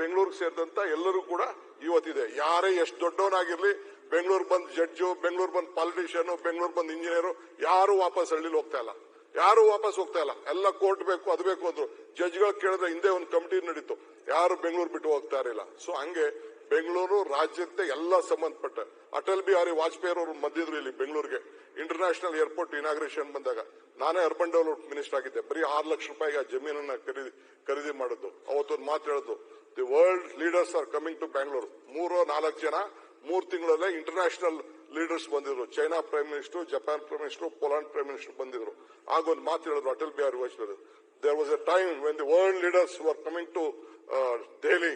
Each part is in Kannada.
ಬೆಂಗಳೂರಿಗೆ ಸೇರಿದಂತ ಎಲ್ಲರೂ ಕೂಡ ಇವತ್ತಿದೆ. ಯಾರೇ ಎಷ್ಟು ದೊಡ್ಡವನಾಗಿರ್ಲಿ, ಬೆಂಗಳೂರು ಬಂದ್ ಜಡ್ಜು, ಬೆಂಗಳೂರು ಬಂದ್ ಪಾಲಿಟಿಷಿಯನ್ ಬೆಂಗಳೂರು ಬಂದ್ ಇಂಜಿನಿಯರು ಯಾರು ವಾಪಸ್ ಹಳ್ಳಿಲಿ ಹೋಗ್ತಾ ಇಲ್ಲ. ಯಾರು ವಾಪಸ್ ಹೋಗ್ತಾ ಇಲ್ಲ. ಎಲ್ಲ ಕೋರ್ಟ್ ಬೇಕು, ಅದು ಬೇಕು ಅಂದ್ರು. ಜಡ್ಜ್ಗಳು ಕೇಳಿದ್ರೆ ಹಿಂದೆ ಒಂದು ಕಮಿಟಿ ನಡೀತು. ಯಾರು ಬೆಂಗಳೂರು ಬಿಟ್ಟು ಹೋಗ್ತಾ ಇರಲಿಲ್ಲ. ಸೊ ಹಂಗೆ ಬೆಂಗಳೂರು ರಾಜ್ಯಕ್ಕೆ ಎಲ್ಲ ಸಂಬಂಧಪಟ್ಟ, ಅಟಲ್ ಬಿಹಾರಿ ವಾಜಪೇಯಿ ಅವರು ಬಂದಿದ್ರು ಇಲ್ಲಿ ಬೆಂಗಳೂರಿಗೆ ಇಂಟರ್ನ್ಯಾಷನಲ್ ಏರ್ಪೋರ್ಟ್ ಇನಾಗ್ರೇಷನ್ ಬಂದಾಗ ನಾನೇ ಅರ್ಬನ್ ಡೆವಲಪ್ಮೆಂಟ್ ಮಿನಿಸ್ಟರ್ ಆಗಿದ್ದೆ. ಬರೀ ಆರು ಲಕ್ಷ ರೂಪಾಯಿಗೆ ಆ ಜಮೀನನ್ನ ಖರೀದಿ ಖರೀದಿ ಮಾಡಿದ್ದು. ಅವತ್ತೊಂದು ಮಾತು ಹೇಳಿದ್ದು the world leaders are coming to Bangalore ಮೂರು, ನಾಲ್ಕು ಜನ ಮೂರು ತಿಂಗಳಲ್ಲೇ ಇಂಟರ್ನ್ಯಾಷನಲ್ ಲೀಡರ್ಸ್ ಬಂದಿದ್ರು. China prime minister Japan prime minister Poland prime minister ಬಂದಿದ್ರು. ಆಗ ಒಂದು ಮಾತು ಹೇಳಿದ್ರು Atal Bihari Vajpayee. There was a time when the world leaders were coming to Delhi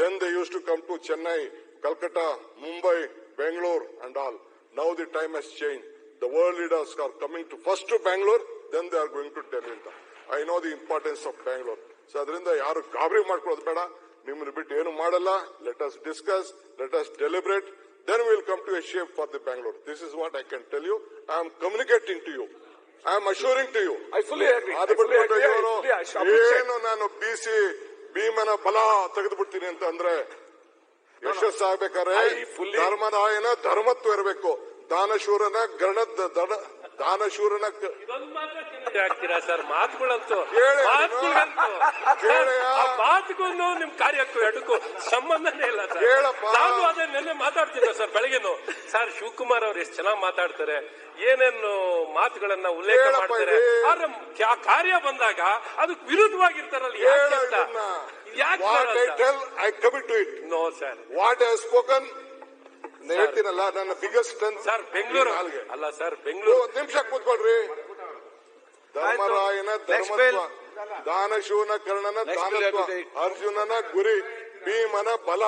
then they use to come to Chennai Calcutta Mumbai Bengaluru and all now the time has change the world leaders are coming to first to Bangalore, then they are going to Delhi ಅಂತ. I know the importance of Bangalore so ಅದರಿಂದ ಯಾರು ಗಾಬರಿ ಮಾಡ್ಕೊಳ್ಳೋದು ಬೇಡ. ನಿಮ್ಮನ್ನು ಬಿಟ್ಟು ಏನು ಮಾಡಲ್ಲ. Let us discuss let us deliberate then will come to a shape for the Bangalore this is what I can tell you I am communicating to you I am assuring to you. ಏನು ನಾನು ಬಿಸಿ ಭೀಮನ ಬಲ ತೆಗೆದು ಬಿಡ್ತೀನಿ ಅಂತ ಅಂದ್ರೆ ಯಶಸ್ಸಾಗಬೇಕಾದ್ರೆ fully- ಏನೋ ಧರ್ಮತ್ವ ಇರಬೇಕು. ದಾನಶೂರನ ಗಣದ ದಡ- ದಾನಶೂರನ ಹಾಕ್ತೀರಾ ಸರ್? ಮಾತುಗಳಂತೂ ಕೇಳಿ ಮಾತುಗಳಂತೂ. ಆ ಮಾತುಗೂ ನಿಮ್ ಕಾರ್ಯಕ್ಕೂ ಎಡಕ್ಕೂ ಸಂಬಂಧನೇ ಇಲ್ಲ ಸರ್. ನಾನು ಅದೇ ನೆನ್ನೆ ಮಾತಾಡ್ತಿದ್ದೆ ಸರ್ ಬೆಳಗ್ಗೆನು. ಸರ್ ಶಿವಕುಮಾರ್ ಅವ್ರು ಎಷ್ಟು ಚೆನ್ನಾಗಿ ಮಾತಾಡ್ತಾರೆ. ಏನೇನು ಮಾತುಗಳನ್ನ ಉಲ್ಲೇಖ ಮಾಡ್ತಾರೆ. ಆದ್ರೆ ಕಾರ್ಯ ಬಂದಾಗ ಅದಕ್ಕೆ ವಿರುದ್ಧವಾಗಿರ್ತಾರಲ್ಲ ಯಾಕೆ ಅಂತ. ಯಾಕೆ I commit to it. No sir what I spoken ಹೇಳ್ತೀನಲ್ಲ ನನ್ನ ಬಿಗ್ಗೆಸ್ಟ್ ಸರ್ ಬೆಂಗಳೂರು ಅಲ್ಲ ಸರ್ ಬೆಂಗಳೂರು ಒಂದ್ ನಿಮಿಷ ಕೂತ್ಕೊಳ್ರಿ. ಧರ್ಮರಾಯನ. ಧರ್ಮತ್ವ ದಾನಶೂನ ಕರ್ಣನ ದಾನತ್ವ. ಅರ್ಜುನನ ಗುರಿ ಭೀಮನ ಬಲ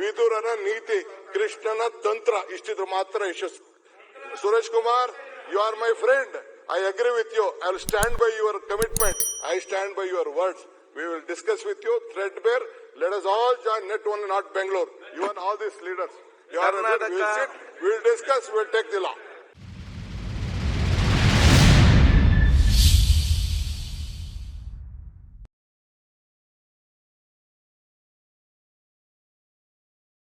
ವಿದುರನ ನೀತಿ ಕೃಷ್ಣನ ತಂತ್ರ ಇಷ್ಟಿದ್ರು ಮಾತ್ರ ಯಶಸ್ಸು. Suresh Kumar you are my friend I agree with you I will stand by your commitment I stand by your words we will discuss with you threadbare let us all join net one not Bengaluru you are all these leaders Karnataka. We'll, we'll discuss, we'll take the law.